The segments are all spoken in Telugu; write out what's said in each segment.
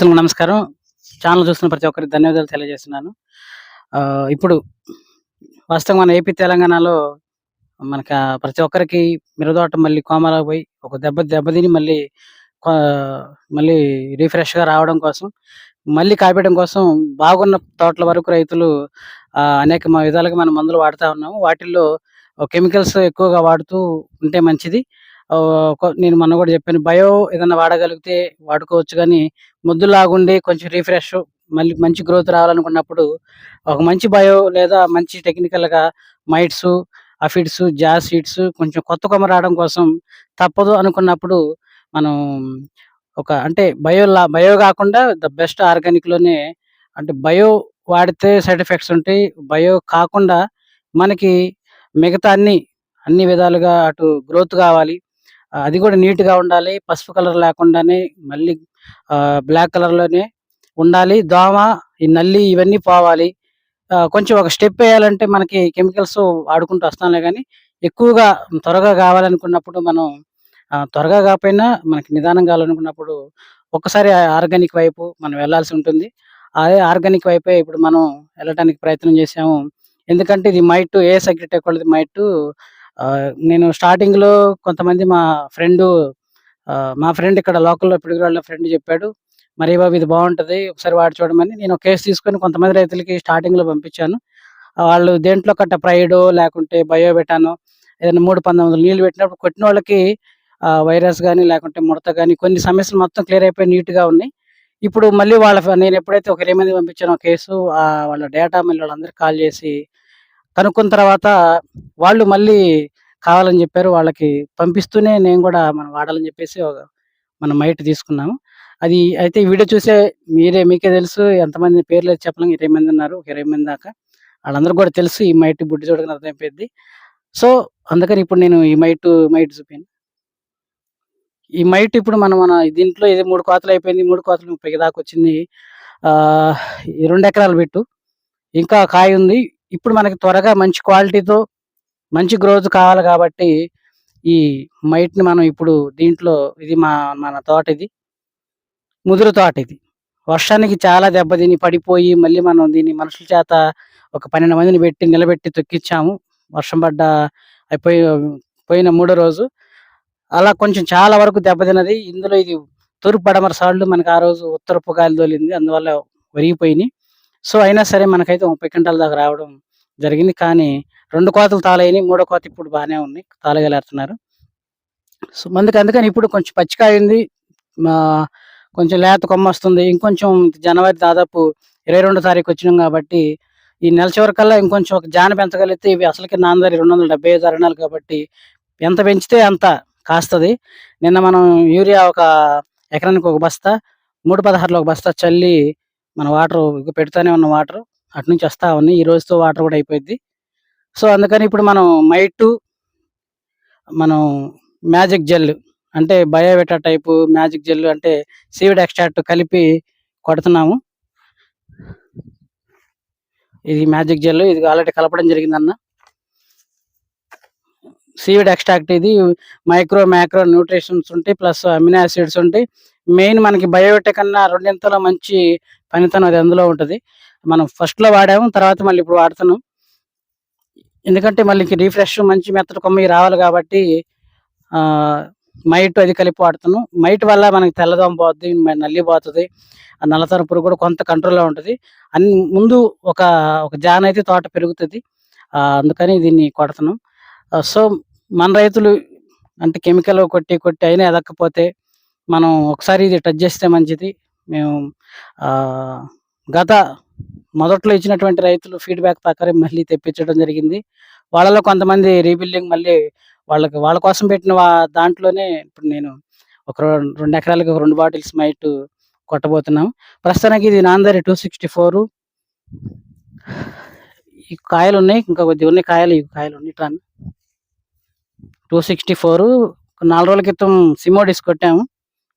శ్రోతలకు నమస్కారం. ఛానల్ చూస్తున్న ప్రతి ఒక్కరికి ధన్యవాదాలు తెలియజేస్తున్నాను. ఇప్పుడు వాస్తవం మన ఏపీ తెలంగాణలో మనకు ప్రతి ఒక్కరికి మిరదోట మళ్ళీ కోమలా పోయి ఒక దెబ్బ దెబ్బతిని మళ్ళీ మళ్ళీ రీఫ్రెష్గా రావడం కోసం మళ్ళీ కాపేయడం కోసం బాగున్న తోటల వరకు రైతులు అనేక విధాలుగా మనం మందులు వాడుతూ ఉన్నాము. వాటిల్లో కెమికల్స్ ఎక్కువగా వాడుతూ ఉంటే మంచిది. నేను మొన్న కూడా చెప్పాను బయో ఏదైనా వాడగలిగితే వాడుకోవచ్చు కానీ ముద్దులాగుండి కొంచెం రీఫ్రెష్ మళ్ళీ మంచి గ్రోత్ రావాలనుకున్నప్పుడు ఒక మంచి బయో లేదా మంచి టెక్నికల్గా మైట్స్ అఫిడ్స్ జాస్ సీడ్స్ కొంచెం కొత్త కొమ్మ రావడం కోసం తప్పదు అనుకున్నప్పుడు మనం ఒక అంటే బయో లా బయో కాకుండా ద బెస్ట్ ఆర్గానిక్లోనే అంటే బయో వాడితే సైడ్ ఎఫెక్ట్స్ ఉంటాయి బయో కాకుండా మనకి మిగతా అన్ని అన్ని విధాలుగా అటు గ్రోత్ కావాలి. అది కూడా నీట్గా ఉండాలి. పసుపు కలర్ లేకుండానే మళ్ళీ బ్లాక్ కలర్లోనే ఉండాలి. దోమ ఈ నల్లి ఇవన్నీ పోవాలి. కొంచెం ఒక స్టెప్ వేయాలంటే మనకి కెమికల్స్ వాడుకుంటూ వస్తాంలే కానీ ఎక్కువగా త్వరగా కావాలనుకున్నప్పుడు మనం త్వరగా కాకపోయినా మనకి నిదానం కావాలనుకున్నప్పుడు ఒక్కసారి ఆర్గానిక్ వైపు మనం వెళ్ళాల్సి ఉంటుంది. అదే ఆర్గానిక్ వైపే ఇప్పుడు మనం వెళ్ళటానికి ప్రయత్నం చేసాము ఎందుకంటే ఇది మైట్ ఏ సెక్రటరీ వాళ్ళది మైట్ నేను స్టార్టింగ్లో కొంతమంది మా ఫ్రెండ్ మా ఫ్రెండ్ ఇక్కడ లోకల్లో పిడుగురాళ్ళ ఫ్రెండ్ చెప్పాడు మరి బాబు ఇది బాగుంటుంది ఒకసారి వాడు చూడమని. నేను ఒక కేసు తీసుకొని కొంతమంది రైతులకి స్టార్టింగ్లో పంపించాను. వాళ్ళు దేంట్లో కట్ట ప్రైడో లేకుంటే బయో పెట్టాను ఏదైనా మూడు పంతొమ్మిది నీళ్ళు పెట్టినప్పుడు కొట్టిన వాళ్ళకి వైరస్ కానీ లేకుంటే ముడత కానీ కొన్ని సమస్యలు మొత్తం క్లియర్ అయిపోయి నీట్గా ఉన్నాయి. ఇప్పుడు మళ్ళీ వాళ్ళ నేను ఎప్పుడైతే ఒక ఇరవై మంది పంపించానో కేసు వాళ్ళ డేటా మళ్ళీ వాళ్ళందరికీ కాల్ చేసి కనుక్కున్న తర్వాత వాళ్ళు మళ్ళీ కావాలని చెప్పారు వాళ్ళకి పంపిస్తూనే నేను కూడా మనం వాడాలని చెప్పేసి ఒక- మనం మైట్ తీసుకున్నాము. అది అయితే వీడియో చూసే మీరే మీకే తెలుసు ఎంతమంది పేర్లు చెప్పలేము చెప్పలేం ఇరవై మంది ఉన్నారు ఒక ఇరవై మంది దాకా. వాళ్ళందరూ కూడా తెలుసు ఈ మైట్ బుడ్డి చూడగానే అర్థమైపోయింది. సో అందుకని ఇప్పుడు నేను he might might చూపాను. He might ఇప్పుడు మనం మన దీంట్లో ఇది మూడు కోతలు అయిపోయింది మూడు కోతలు ముప్పై దాకా వచ్చింది. ఈ రెండు ఎకరాలు పెట్టు. ఇంకా కాయ ఉంది ఇప్పుడు మనకి త్వరగా మంచి క్వాలిటీతో మంచి గ్రోత్ కావాలి కాబట్టి ఈ మైట్ని మనం ఇప్పుడు దీంట్లో ఇది మా మన తోట ఇది. ముదురు తోట ఇది. వర్షానికి చాలా దెబ్బతిని పడిపోయి మళ్ళీ మనం దీన్ని మనుషుల చేత ఒక పన్నెండు మందిని పెట్టి నిలబెట్టి తొక్కిచ్చాము. వర్షం పడ్డ అయిపోయి పోయిన మూడో రోజు. అలా కొంచెం చాలా వరకు దెబ్బతిన్నది ఇందులో ఇది తూర్పు పడమర సార్లు మనకి ఆ రోజు ఉత్తరపు గాలి తోలింది. అందువల్ల ఒరిగిపోయినాయి. సో అయినా సరే మనకైతే ముప్పై క్వింటాల దాకా రావడం జరిగింది. కానీ రెండు కోతలు తాళైనాయి మూడో కోత ఇప్పుడు బాగానే ఉంది. తాళగలేస్తున్నారు సో మందుకు అందుకని ఇప్పుడు కొంచెం పచ్చికాయ ఉంది కొంచెం లేత కొమ్మ వస్తుంది. ఇంకొంచెం జనవరి దాదాపు ఇరవై రెండో తారీఖు వచ్చినాం కాబట్టి ఈ నెల చివరికల్లా ఇంకొంచెం ఒక జాన పెంచగలిగితే ఇవి అసలుకి నాందరి రెండు వందల డెబ్బై ఐదు అరణాలు కాబట్టి ఎంత పెంచితే అంత కాస్తుంది. నిన్న మనం యూరియా ఒక ఎకరానికి ఒక బస్తా మూడు పదహారులో ఒక బస్తా చల్లి మన వాటర్ పెడుతూనే ఉన్న వాటర్ అటు నుంచి వస్తూ ఉన్నాయి. ఈ రోజుతో వాటర్ కూడా అయిపోయింది సో అందుకని ఇప్పుడు మనం మైటు మనం మ్యాజిక్ జెల్ అంటే బయోవెటా టైపు మ్యాజిక్ జెల్ అంటే సీవిడ్ ఎక్స్ట్రాక్ట్ కలిపి కొడుతున్నాము. ఇది మ్యాజిక్ జెల్ ఇది ఆల్రెడీ కలపడం జరిగిందన్న. సీవిడ్ ఎక్స్ట్రాక్ట్ ఇది మైక్రో మ్యాక్రో న్యూట్రిషన్స్ ఉంటాయి ప్లస్ అమినో యాసిడ్స్ ఉంటాయి. మెయిన్ మనకి బయోటెక్ అన్న రెండింతల మంచి పనితనం అది అందులో ఉంటుంది. మనం ఫస్ట్లో వాడాము తర్వాత మళ్ళీ ఇప్పుడు వాడుతున్నాం. ఎందుకంటే మళ్ళీ రీఫ్రెష్ మంచి మెత్తటి కొమ్మ రావాలి కాబట్టి మైట్ అది కలిపి వాడుతున్నాం. మైట్ వల్ల మనకి తెల్లదోమ పోతుంది నల్లి పోతుంది ఆ నల్లతర పురుగు కూడా కొంత కంట్రోల్లో ఉంటుంది. అన్ని ముందు ఒక ఒక జాన్ అయితే తోట పెరుగుతుంది. అందుకని దీన్ని కొడుతున్నాం. సో మన రైతులు అంటే కెమికల్ కొట్టి కొట్టి అయినా ఎదక్కపోతే మనం ఒకసారి ఇది టచ్ చేస్తే మంచిది. మేము గత మొదట్లో ఇచ్చినటువంటి రైతులు ఫీడ్బ్యాక్ ప్రకారం మళ్ళీ తెప్పించడం జరిగింది. వాళ్ళలో కొంతమంది రీబిల్డింగ్ మళ్ళీ వాళ్ళకి వాళ్ళ కోసం పెట్టిన వా- దాంట్లోనే ఇప్పుడు నేను ఒక రెండు ఎకరాలకి రెండు బాటిల్స్ మైట్ కొట్టబోతున్నాం. ప్రస్తుతానికి ఇది నాందరి టూ సిక్స్టీ ఫోర్ ఈ కాయలు ఉన్నాయి ఇంకా కొద్దిగా ఉన్నాయి కాయలు ఈ కాయలు ఉన్నాయి టన్ టూ సిక్స్టీ ఫోర్ నాలుగు రోజుల క్రితం సిమోడిస్ కొట్టాము.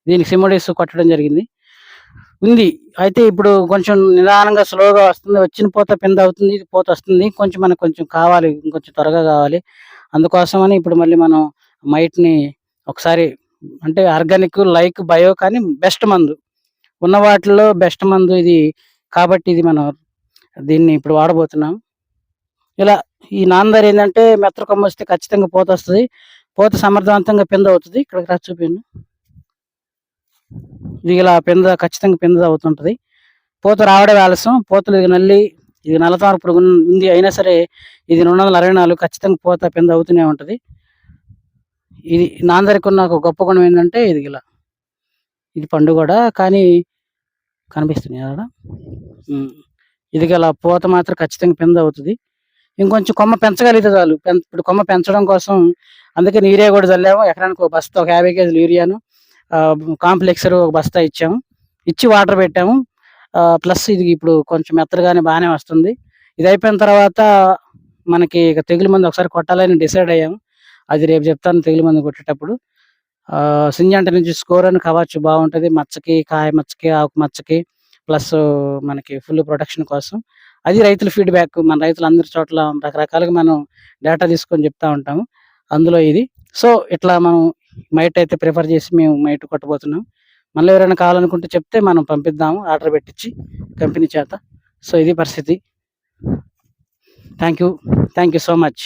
దీనికి సిమోడిస్ కొట్టడం జరిగింది. ఉంది. అయితే ఇప్పుడు కొంచెం నిదానంగా స్లోగా వస్తుంది. వచ్చిన పోత పింద అవుతుంది ఇది పోత వస్తుంది. కొంచెం మనకు కొంచెం కావాలి. ఇంకొంచెం త్వరగా కావాలి. అందుకోసమని ఇప్పుడు మళ్ళీ మనం మైట్ని ఒకసారి అంటే ఆర్గానిక్ లైక్ బయో కానీ బెస్ట్ మందు. ఉన్న వాటిల్లో బెస్ట్ మందు ఇది కాబట్టి ఇది మనం దీన్ని ఇప్పుడు వాడబోతున్నాం. ఇలా ఈ నాందర్ ఏంటంటే మెత్త కొమ్మ వస్తే ఖచ్చితంగా పోత వస్తుంది. పోత సమర్థవంతంగా పింద అవుతుంది. ఇక్కడ రా ఇది ఇలా పింద ఖచ్చితంగా పింద అవుతుంటుంది. పూత రావడం ఆలస్యం. పూతలు ఇది నల్లి ఇది నలతారు పురుగు ఉంది అయినా సరే ఇది రెండు వందల అరవై నాలుగు ఖచ్చితంగా పూత పింద అవుతూనే ఉంటుంది. ఇది నాందరికి ఉన్న ఒక గొప్ప గుణం ఏంటంటే ఇది ఇలా. ఇది పండు కూడా కానీ కనిపిస్తుంది కదా ఇది గల పూత మాత్రం ఖచ్చితంగా పింద అవుతుంది. ఇంకొంచెం కొమ్మ పెంచగలిగితే చాలు. పెం- ఇప్పుడు కొమ్మ పెంచడం కోసం అందుకే యూరియా కూడా చల్లాము. ఎకరానికి బస్తా ఒక యాభై కేజీలు యూరియాను. కాంప్లెక్సర్ ఒక బస్తా ఇచ్చాము. ఇచ్చి వాటర్ పెట్టాము. ప్లస్ ఇది ఇప్పుడు కొంచెం మెత్తగానే బాగానే వస్తుంది. ఇది అయిపోయిన తర్వాత మనకి ఇక తెగులు మందు ఒకసారి కొట్టాలని డిసైడ్ అయ్యాము. అది రేపు చెప్తాను తెగులు మందు కొట్టేటప్పుడు. సింజంట నుంచి స్కోర్ అని కవచ్చు బాగుంటుంది. మచ్చకి కాయ మచ్చకి ఆకు మచ్చకి ప్లస్ మనకి ఫుల్ ప్రొటెక్షన్ కోసం. అది రైతుల ఫీడ్బ్యాక్. మన రైతులు అందరి చోట్ల రకరకాలుగా మనం డేటా తీసుకొని చెప్తా ఉంటాము. అందులో ఇది. సో ఇట్లా మనం మైట్ అయితే ప్రిఫర్ చేసి మేము మైట్ కొట్టబోతున్నాం. మళ్ళీ ఎవరైనా కావాలనుకుంటే చెప్తే మనం పంపిద్దాము ఆర్డర్ పెట్టించి కంపెనీ చేత. సో ఇది పరిస్థితి. Thank you thank you so much.